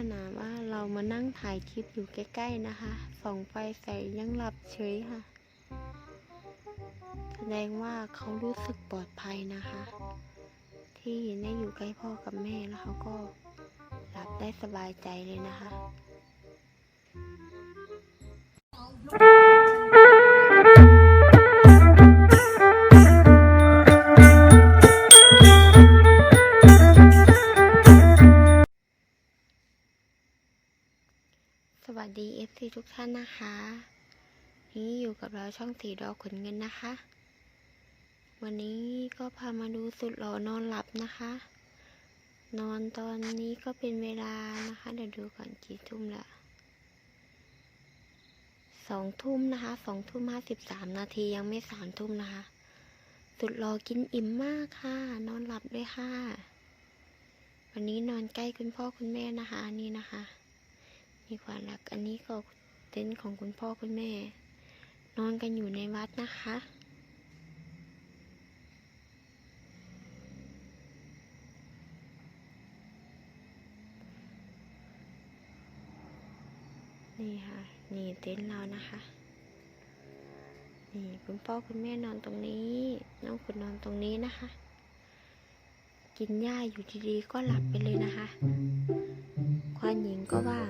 ขนาดว่าเรามานั่งถ่ายคลิปอยู่ใกล้ ๆ นะคะส่องไฟใส่ยังหลับเฉยค่ะ แสดงว่าเขารู้สึกปลอดภัยนะคะ ที่ได้อยู่ใกล้พ่อกับแม่แล้วเขาก็หลับได้สบายใจเลยนะคะ ทุกท่านนะคะ นี่อยู่กับเราช่องสีดอกขนเงินนะคะ วันนี้ก็พามาดูสุดหล่อนอนหลับนะคะ นอนตอนนี้ก็เป็นเวลานะคะ เดี๋ยวดูก่อนกี่ทุ่มละสองทุ่มนะคะสองทุ่มห้าสิบสามนาทียังไม่สามทุ่มนะคะ สุดหลอกินอิ่มมากค่ะ นอนหลับด้วยค่ะ วันนี้นอนใกล้คุณพ่อคุณแม่นะคะนี่นะคะ มีความรักอันนี้ก็เต็นท์ของคุณพ่อคุณแม่ นอนกันอยู่ในวัดนะคะ นี่ค่ะ นี่เต็นท์เรานะคะ นี่คุณพ่อคุณแม่นอนตรงนี้ น้องคุณนอนตรงนี้นะคะ กินหญ้าอยู่ดีๆก็หลับไปเลยนะคะ ควานหญิงก็ว่า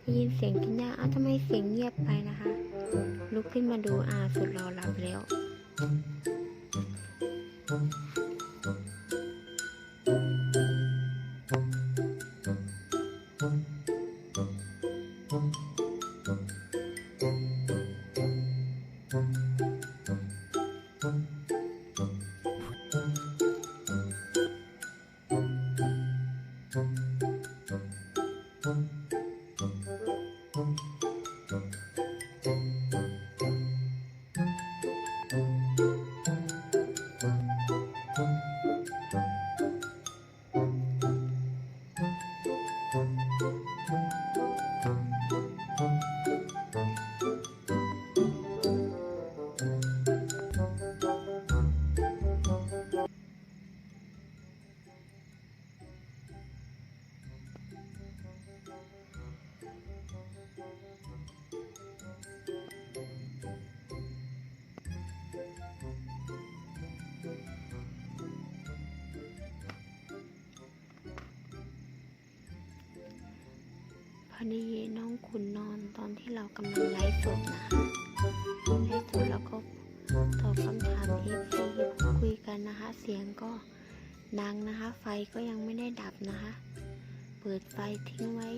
ได้ยินเสียงกินหญ้าอ้าวทำไมเสียงเงียบไปนะคะ ลุกขึ้นมาดูอาสุดรอหลับแล้ว พอดีน้องคุณนอนตอนที่เรากำลังไลฟ์สดนะคะไลฟ์สดแล้วก็ตอบคำถามเอฟซีคุยกันนะคะ เสียงก็ดังนะคะ ไฟก็ยังไม่ได้ดับนะคะ เปิดไฟทิ้งไว้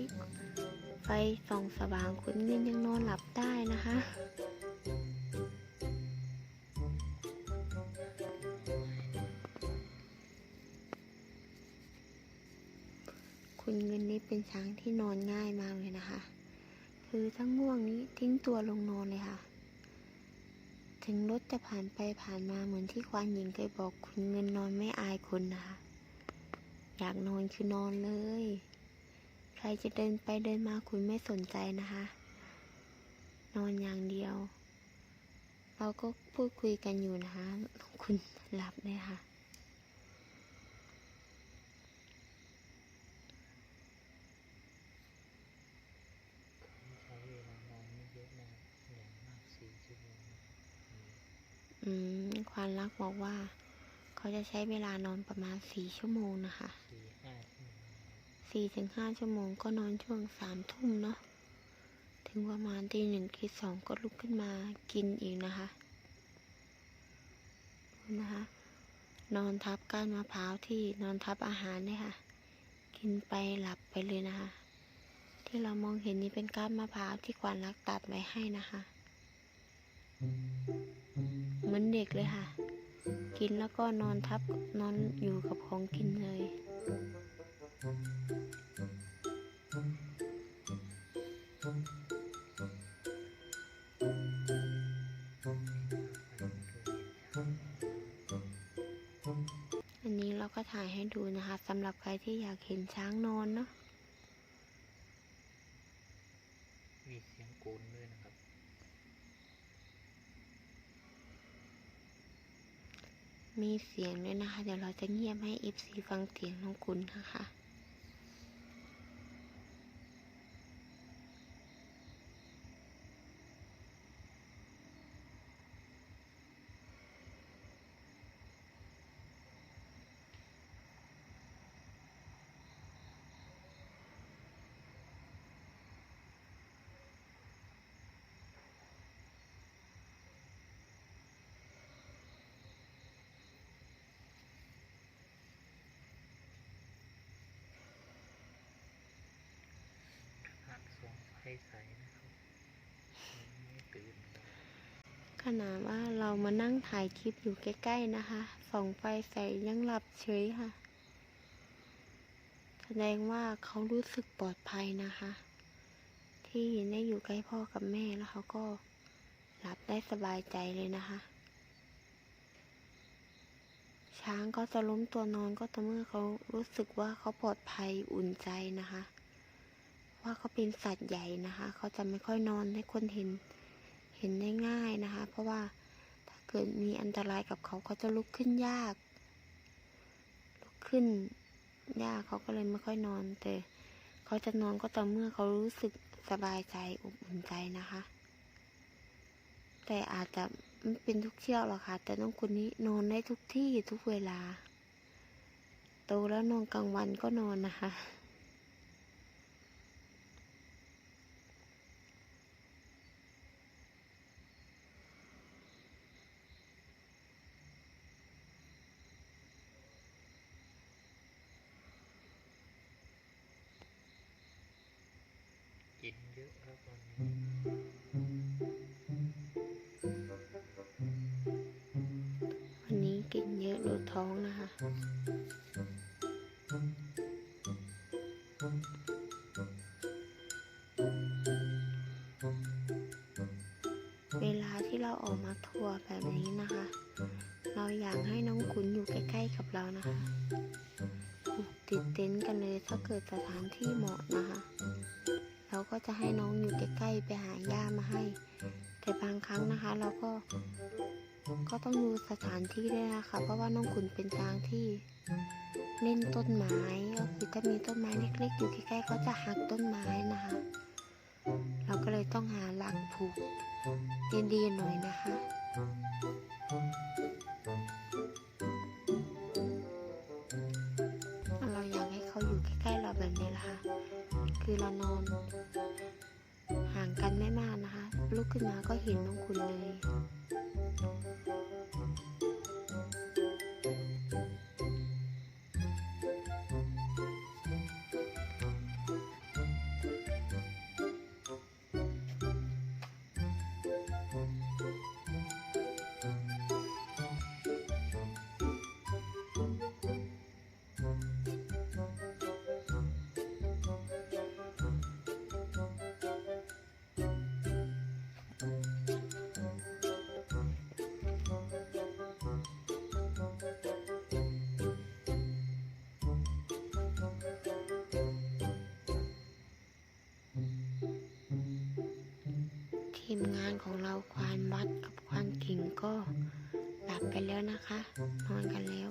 ไฟส่องสว่างคุณเงินยังนอนหลับได้นะคะ คุณเงินนี่เป็นช้างที่นอนง่ายมากเลยนะคะ คือทั้งง่วงนี้ทิ้งตัวลงนอนเลยค่ะ ถึงรถจะผ่านไปผ่านมาเหมือนที่ควานหญิงเคยบอกคุณเงินนอนไม่อายคนนะคะ อยากนอนคือนอนเลย ใครจะเดินไปเดินมาคุณไม่สนใจนะคะ นอนอย่างเดียว เราก็พูดคุยกันอยู่นะคะ คุณหลับเลยค่ะ ใช้เวลานอนไม่เยอะนะครับอย่างมากสี่ชั่วโมงนะครับ อืมควานรักบอกว่า เขาจะใช้เวลานอนประมาณสี่ชั่วโมงนะคะสี่ห้าชั่วโมงนะครับสี่ถึงห้าชั่วโมงก็นอนช่วงสามทุ่มเนาะถึงประมาณตีหนึ่งตีสองก็ลุกขึ้นมากินอีกนะคะนะคะ นอนทับก้านมะพร้าวที่นอนทับอาหารเนี่ยค่ะ กินไปหลับไปเลยนะคะ ที่เรามองเห็นนี้เป็นก้านมะพร้าวที่ควานรักตัดไว้ให้นะคะ เหมือนเด็กเลยค่ะ กินแล้วก็นอนทับนอนอยู่กับของกินเลย อันนี้เราก็ถ่ายให้ดูนะคะสำหรับใครที่อยากเห็นช้างนอนเนาะ มีเสียงโกนด้วยนะครับ มี เสียงด้วยนะคะ เดี๋ยวเราจะเงียบให้ FC ฟังเสียงน้องคุณนะคะ ใสๆนะครับไม่ตื่นขนาดว่าเรามานั่งถ่ายคลิปอยู่ใกล้ ๆ นะคะส่องไฟใส่ยังหลับเฉยค่ะ แสดงว่าเขารู้สึกปลอดภัยนะคะ ที่ได้อยู่ใกล้พ่อกับแม่แล้วเขาก็หลับได้สบายใจเลยนะคะ ช้างก็จะล้มตัวนอนก็ต่อเมื่อเขารู้สึกว่าเขาปลอดภัยอุ่นใจนะคะ ว่าเขาเป็นสัตว์ใหญ่นะคะ เขาจะไม่ค่อยนอนให้คนเห็นเห็นได้ง่ายนะคะ เพราะว่าถ้าเกิดมีอันตรายกับเขาเขาจะลุกขึ้นยาก ลุกขึ้นยากเขาก็เลยไม่ค่อยนอน แต่เขาจะนอนก็ต่อเมื่อเขารู้สึกสบายใจอบอุ่นใจนะคะ แต่อาจจะไม่เป็นทุกเที่ยวหรอกค่ะ แต่น้องคนนี้นอนได้ทุกที่ทุกเวลา โตแล้วนอนกลางวันก็นอนนะคะ กินเยอะครับวันนี้วันนี้กินเยอะดูท้องนะคะ เวลาที่เราออกมาทัวร์แบบนี้นะคะ เราอยากให้น้องขุนอยู่ใกล้ๆกับเรานะคะผูกติดเต็นท์กันเลยถ้าเกิดสถานที่เหมาะนะคะ เราก็จะให้น้องอยู่ใกล้ๆไปหาย่ามาให้ แต่บางครั้งนะคะ เราก็ ก็ต้องดูสถานที่ด้วยนะคะ เพราะว่าน้องขุนเป็นช้างที่เล่นต้นไม้ก็คือถ้ามีต้นไม้เล็ก ๆ อยู่ใกล้ๆเขาจะหักต้นไม้นะคะ เราก็เลยต้องหาหลักผูกดีๆหน่อยนะคะ ขึ้นมาก็เห็นน้องคุณเลย ทีมงานของเราควานวัดกับควานกิ่งก็หลับกันแล้วนะคะ นอนกันแล้ว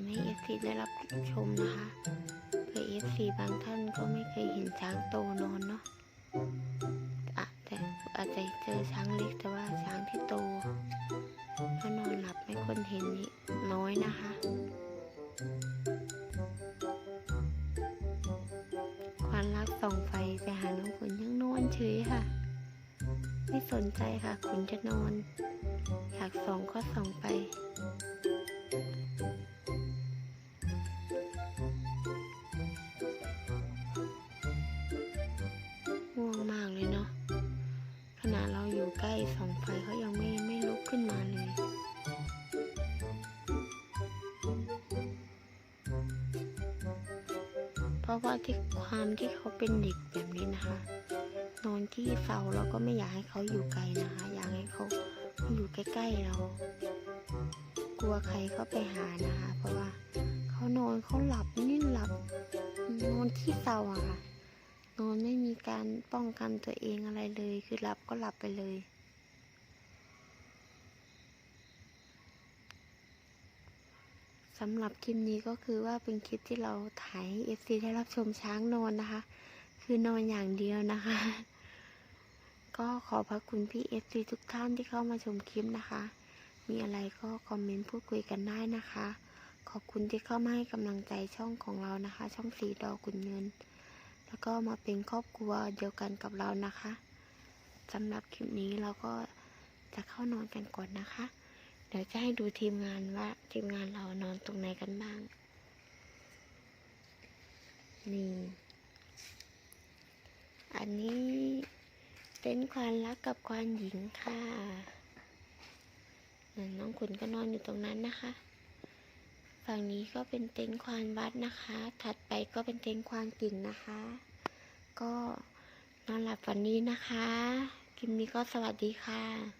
ากถ่ายคลิปให้ FC ได้รับชมนะคะเผื่อ FC บางท่านก็ไม่เคยเห็นช้างโตนอนเนาะอาจจะอาจจะเจอช้างเล็กแต่ว่าช้างที่โตถ้านอนหลับไม่คนเห็นนี่น้อยนะคะ ควานรักส่องไฟไปหาน้องขุนยังนอนเฉยค่ะ ไม่สนใจค่ะขุนจะนอน อยากส่องก็ส่องไป ราะว่าที่ความที่เขาเป็นเด็กแบบนี้นะคะ นอนที่เสาเราก็ไม่อยากให้เขาอยู่ไกลนะคะ อยากให้เขาอยู่ใกล้ๆเรา กลัวใครเขาไปหานะคะ เพราะว่าเขานอนเขาหลับนี่หลับนอนที่เสาอะค่ะนอนไม่มีการป้องกันตัวเองอะไรเลย คือหลับก็หลับไปเลย สำหรับคลิปนี้ก็คือว่าเป็นคลิปที่เราถ่ายเอฟซีได้รับชมช้างนอนนะคะ คือนอนอย่างเดียวนะคะ ก็ขอบพระคุณพี่เอฟซีทุกท่านที่เข้ามาชมคลิปนะคะ มีอะไรก็คอมเมนต์พูดคุยกันได้นะคะ ขอบคุณที่เข้ามาให้กำลังใจช่องของเรานะคะ ช่องสีดอกกุญเงิน แล้วก็มาเป็นครอบครัวเดียวกันกับเรานะคะสำหรับคลิปนี้เราก็จะเข้านอนกันก่อนนะคะ เดี๋ยวจะให้ดูทีมงานว่า ทีมงานเรานอนตรงไหนกันบ้าง นี่ อันนี้เป็นควานรักกับควานหญิงค่ะน้องขุนก็นอนอยู่ตรงนั้นนะคะ ฝั่งนี้ก็เป็นเต็นท์ควานวัดนะคะ ถัดไปก็เป็นเต็นท์ควานกิ่งนะคะ ก็นอนหลับฝันดีนะคะคลิปนี้ก็สวัสดีค่ะ